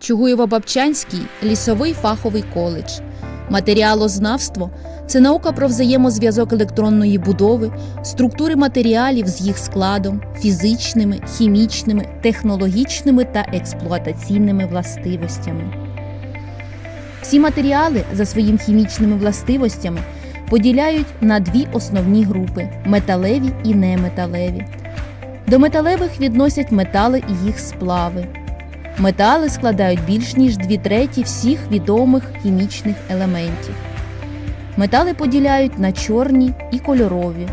Чугуєво-Бабчанський лісовий фаховий коледж. Матеріалознавство це наука про взаємозв'язок електронної будови, структури матеріалів з їх складом, фізичними, хімічними, технологічними та експлуатаційними властивостями. Всі матеріали за своїм хімічними властивостями поділяють на дві основні групи металеві і неметалеві. До металевих відносять метали і їх сплави. Метали складають більш ніж дві треті всіх відомих хімічних елементів. Метали поділяють на чорні і кольорові.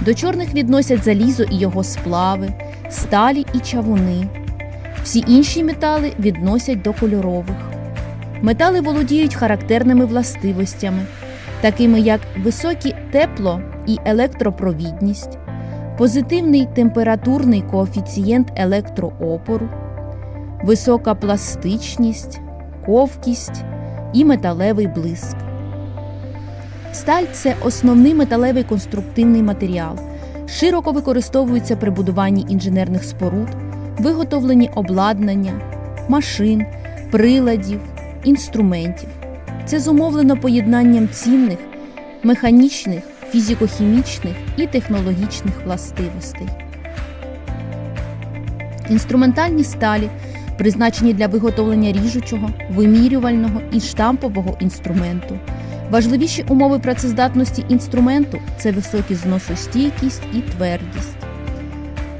До чорних відносять залізо і його сплави, сталі і чавуни. Всі інші метали відносять до кольорових. Метали володіють характерними властивостями, такими як високі тепло і електропровідність, позитивний температурний коефіцієнт електроопору, висока пластичність, ковкість і металевий блиск. Сталь це основний металевий конструктивний матеріал, широко використовується при будуванні інженерних споруд, виготовленні обладнання, машин, приладів, інструментів. Це зумовлено поєднанням цінних, механічних, фізико-хімічних і технологічних властивостей. Інструментальні сталі призначені для виготовлення ріжучого, вимірювального і штампового інструменту. Важливіші умови працездатності інструменту це високі зносостійкість і твердість.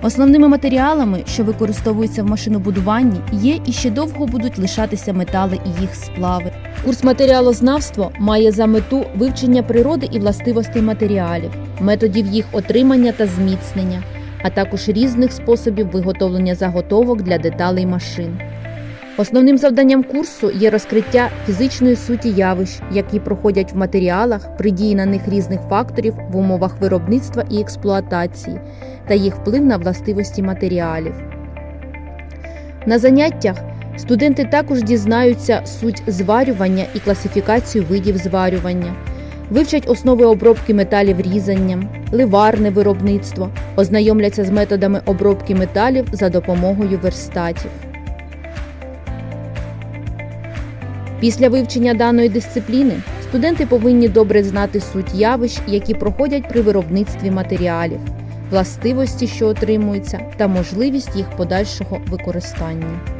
Основними матеріалами, що використовуються в машинобудуванні, є і ще довго будуть лишатися метали і їх сплави. Курс матеріалознавство має за мету вивчення природи і властивостей матеріалів, методів їх отримання та зміцнення, а також різних способів виготовлення заготовок для деталей машин. Основним завданням курсу є розкриття фізичної суті явищ, які проходять в матеріалах при дії на них різних факторів в умовах виробництва і експлуатації та їх вплив на властивості матеріалів. На заняттях студенти також дізнаються суть зварювання і класифікацію видів зварювання, вивчать основи обробки металів різанням, ливарне виробництво, ознайомляться з методами обробки металів за допомогою верстатів. Після вивчення даної дисципліни студенти повинні добре знати суть явищ, які проходять при виробництві матеріалів, властивості, що отримуються, та можливість їх подальшого використання.